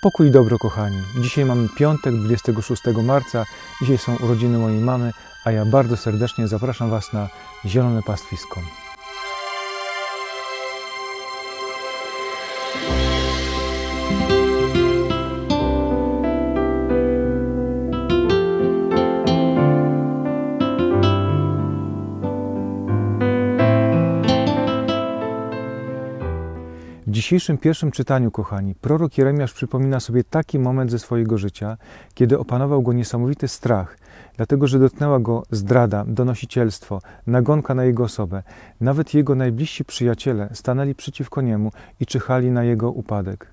Pokój i dobro, kochani. Dzisiaj mamy piątek, 26 marca. Dzisiaj są urodziny mojej mamy, a ja bardzo serdecznie zapraszam Was na zielone pastwisko. Dzisiejszym pierwszym czytaniu, kochani, prorok Jeremiasz przypomina sobie taki moment ze swojego życia, kiedy opanował go niesamowity strach, dlatego że dotknęła go zdrada, donosicielstwo, nagonka na jego osobę. Nawet jego najbliżsi przyjaciele stanęli przeciwko niemu i czyhali na jego upadek.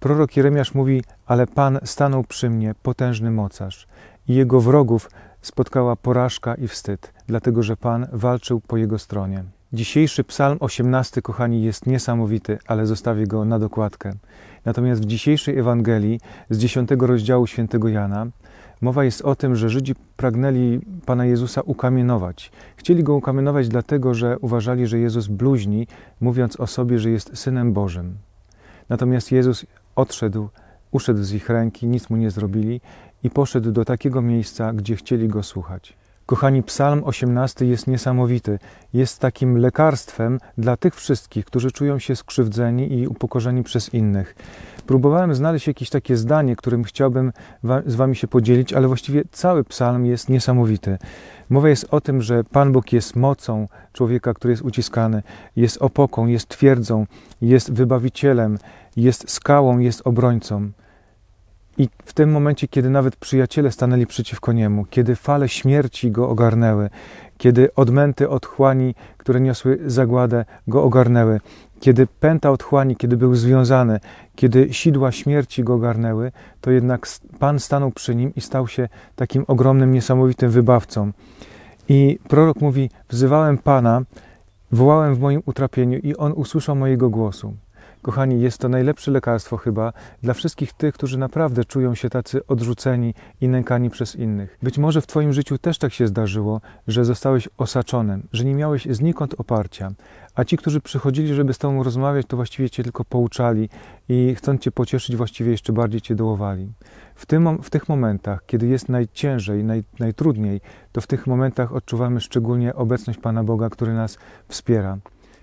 Prorok Jeremiasz mówi: Ale Pan stanął przy mnie, potężny mocarz, i jego wrogów spotkała porażka i wstyd, dlatego że Pan walczył po jego stronie. Dzisiejszy psalm 18, kochani, jest niesamowity, ale zostawię go na dokładkę. Natomiast w dzisiejszej Ewangelii z 10 rozdziału świętego Jana mowa jest o tym, że Żydzi pragnęli Pana Jezusa ukamienować. Chcieli Go ukamienować dlatego, że uważali, że Jezus bluźni, mówiąc o sobie, że jest Synem Bożym. Natomiast Jezus odszedł, uszedł z ich ręki, nic mu nie zrobili i poszedł do takiego miejsca, gdzie chcieli Go słuchać. Kochani, Psalm 18 jest niesamowity. Jest takim lekarstwem dla tych wszystkich, którzy czują się skrzywdzeni i upokorzeni przez innych. Próbowałem znaleźć jakieś takie zdanie, którym chciałbym z Wami się podzielić, ale właściwie cały psalm jest niesamowity. Mowa jest o tym, że Pan Bóg jest mocą człowieka, który jest uciskany, jest opoką, jest twierdzą, jest wybawicielem, jest skałą, jest obrońcą. I w tym momencie, kiedy nawet przyjaciele stanęli przeciwko niemu, kiedy fale śmierci go ogarnęły, kiedy odmęty otchłani, które niosły zagładę, go ogarnęły, kiedy pęta otchłani, kiedy był związany, kiedy sidła śmierci go ogarnęły, to jednak Pan stanął przy nim i stał się takim ogromnym, niesamowitym wybawcą. I prorok mówi: Wzywałem Pana, wołałem w moim utrapieniu, i on usłyszał mojego głosu. Kochani, jest to najlepsze lekarstwo chyba dla wszystkich tych, którzy naprawdę czują się tacy odrzuceni i nękani przez innych. Być może w Twoim życiu też tak się zdarzyło, że zostałeś osaczonym, że nie miałeś znikąd oparcia, a ci, którzy przychodzili, żeby z Tobą rozmawiać, to właściwie Cię tylko pouczali i chcąc Cię pocieszyć, właściwie jeszcze bardziej Cię dołowali. W, tym, w tych momentach, kiedy jest najciężej, naj, najtrudniej, to w tych momentach odczuwamy szczególnie obecność Pana Boga, który nas wspiera.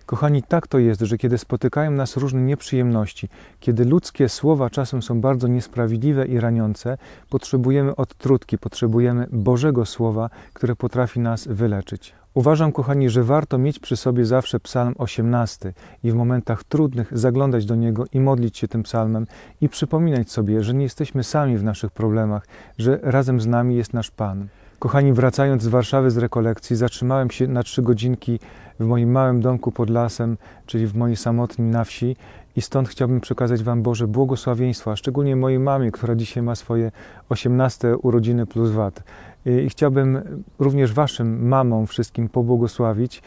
Kochani, tak to jest, że kiedy spotykają nas różne nieprzyjemności, kiedy ludzkie słowa czasem są bardzo niesprawiedliwe i raniące, potrzebujemy odtrutki, potrzebujemy Bożego Słowa, które potrafi nas wyleczyć. Uważam, kochani, że warto mieć przy sobie zawsze Psalm 18 i w momentach trudnych zaglądać do niego i modlić się tym psalmem i przypominać sobie, że nie jesteśmy sami w naszych problemach, że razem z nami jest nasz Pan. Kochani, wracając z Warszawy z rekolekcji, zatrzymałem się na trzy godzinki w moim małym domku pod lasem, czyli w mojej samotni na wsi i stąd chciałbym przekazać Wam Boże błogosławieństwo, a szczególnie mojej mamie, która dzisiaj ma swoje 18 urodziny plus VAT. I chciałbym również Waszym mamom wszystkim pobłogosławić,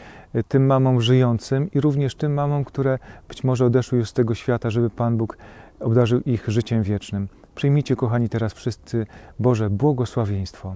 tym mamom żyjącym i również tym mamom, które być może odeszły już z tego świata, żeby Pan Bóg obdarzył ich życiem wiecznym. Przyjmijcie, kochani, teraz wszyscy Boże błogosławieństwo.